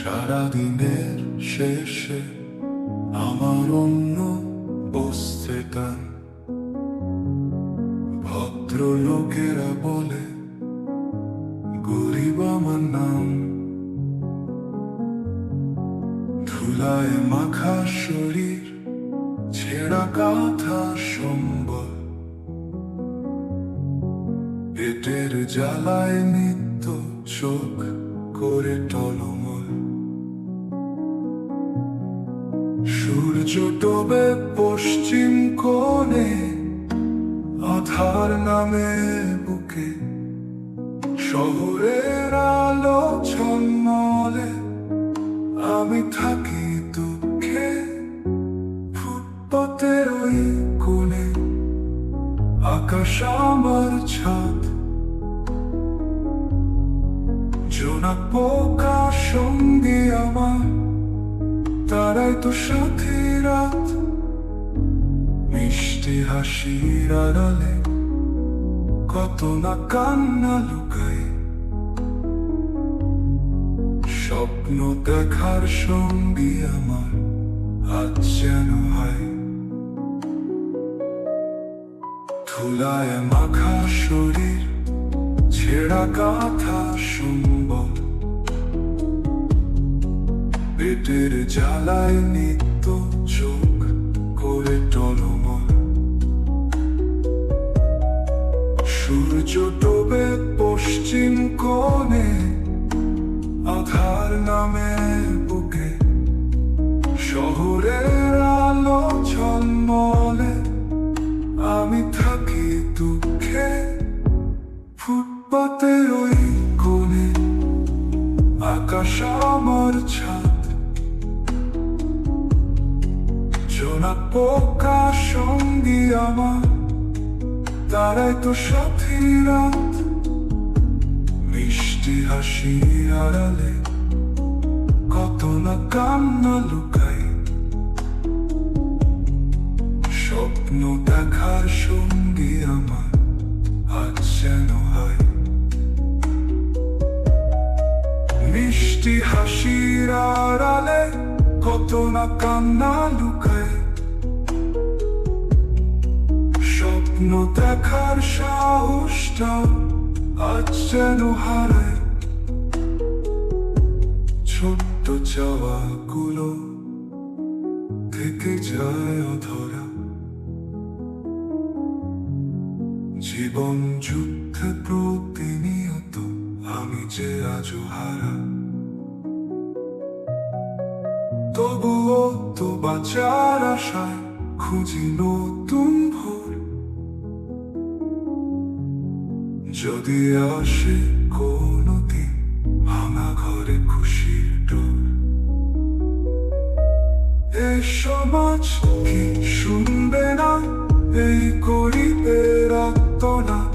সারাদিনের শেষে আমার অন্য বসতে টান ভদ্রলোকেরা বলে, গরিব আমার নাম। ধুলায় মাখা শরীর, ছেঁড়া কাঁথা সম্বল। পেটের জ্বালায় নিত্য চোখ করে টলমল ডোবে পশ্চিম কোণে আধার নামে বুকে। শহরের আলো ছন্মলে আমি থাকি দুঃখে ফুটপথের ওই কোণে। আকাশ আমার ছাদ। জোনাক পোকা সঙ্গী আমার, তারাই তো সাথী মিষ্টি হাসির আড়ালে কত না কান্না লুকাই স্বপ্ন দেখার সঙ্গী আমার আজ যেন হয়। ধুলায় মাখা শরীর, ছেঁড়া কাঁথা সম্বল। পেটের জ্বালায় নিত্য চোখ করে সূর্য পশ্চিম কোণে আধার নামে বুকে। শহরের আলো ঝলমলে, আমি থাকি দুঃখে ফুটপাতে ওই কোণে। আকাশ আমার ছাদ। জোনাক পোকা সঙ্গী আমার। তারাই তো সাথী রাত মিষ্টি হাসি আড়ালে কত না কান্না লুকাই। স্বপ্ন দেখার সঙ্গী আমার আজ যেন হয়। মিষ্টি হাসির আড়ালে কত না কান্না লুকায় স্বপ্ন দেখার সাহসটা আজ যেন হারায়। ছোট্ট চাওয়াগুলো থেকে যায় অধরা। জীবন যুদ্ধে প্রতিনিয়ত আমি যে আজও হারা। তবুও তো বাঁচার আশায় খুঁজি নতুন আসে কোনদিন ভাঙা ঘরে খুশির ডোর। এ সমাজ কি শুনবে না? এই গরিবের আত্মনাদ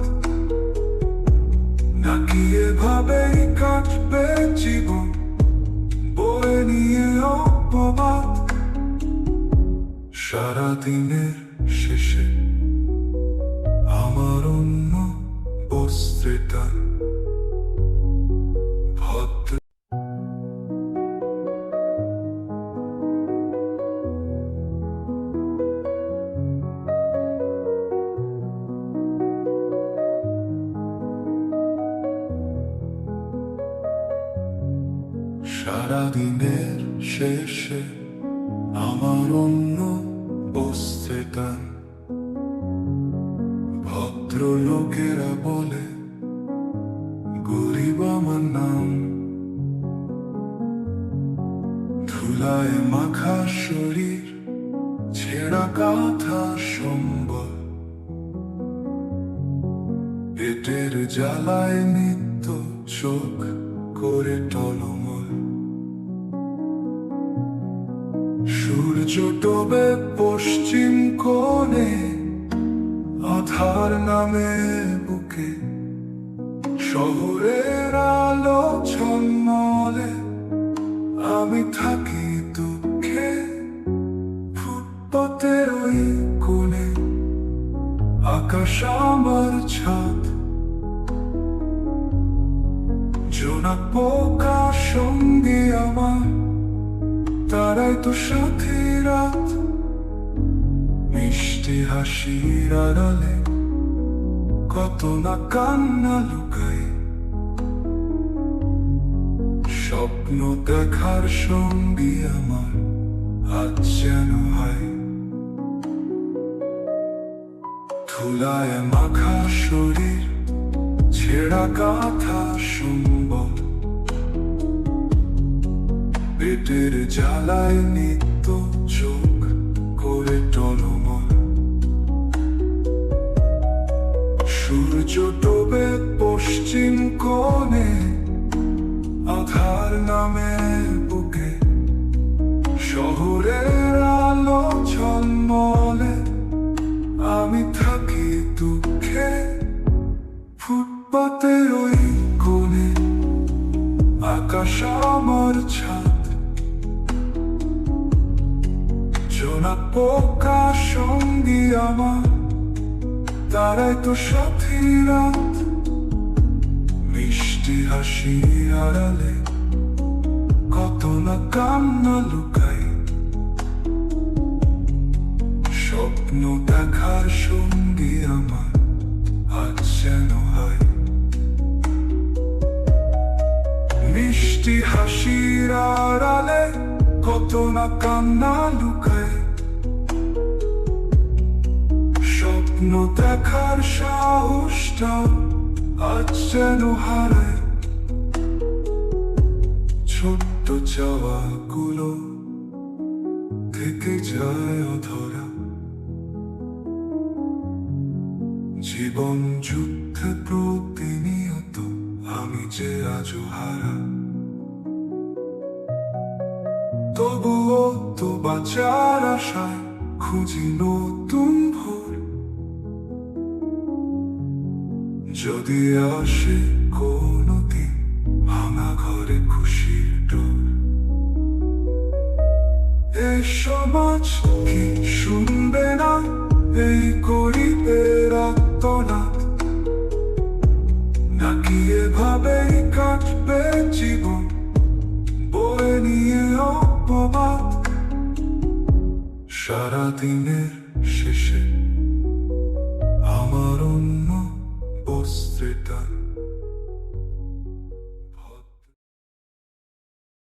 নাকি এভাবেই কাটবে জীবন, বয়ে নিয়ে অপবাদ? সারাদিনের সারাদিনের শেষে আমার অন্য বসতে টান ভদ্রলোকেরা বলে, গরিব আমার নাম। ধুলায় মাখা শরীর, ছেঁড়া কাঁথা সম্বল। পেটের জ্বালায় নিত্য চোখ করে টলমল সূর্য ডোবে পশ্চিম কোণে আধার নামে বুকে, শহরের আলো ছন্মলে আমি থাকি দুঃখে ফুটপথের ওই কোণে, আকাশ তারাই তো সাথী রাত স্বপ্ন দেখার সঙ্গী আমার আজ যেন হয়। ধুলায় মাখা শরীর, ছেঁড়া গাথা সম্বল পেটের জ্বালায় নিত্য চোখ করে টলমল। সূর্য ডোবে পশ্চিম কোণে, আধার নামে বুকে। শহরের আলো ঝলমলে, আমি থাকি দুঃখে ফুটপাতে ওই কোণে। আকাশ আমার ছাদ জোনাক পোকা সঙ্গী আমার। তারাই তো সাথী রাত। মিষ্টি হাসি আড়ালে কত না কান্না লুকাই। স্বপ্ন দেখার সঙ্গী আমার আজ যেন হয়। মিষ্টি হাসির আড়ালে কত না কান্না লুকায় স্বপ্ন দেখার সাহসটা আজ যেন হারায়। ছোট্ট চাওয়াগুলো থেকে যায় অধরা। জীবন যুদ্ধে প্রতিনিয়ত আমি যে আজও হারা। তবুও তো বাঁচার আশায় খুঁজি নতুন যদি আসে কোনো দিন ভাঙা ঘরে খুশির ডোর এই সমাজ কি শুনবে না? এই গরিবের আত্মনাথ নাকি এভাবেই কাটবে জীবন? বয়ে নিয়ে অপবাদ সারাদিনের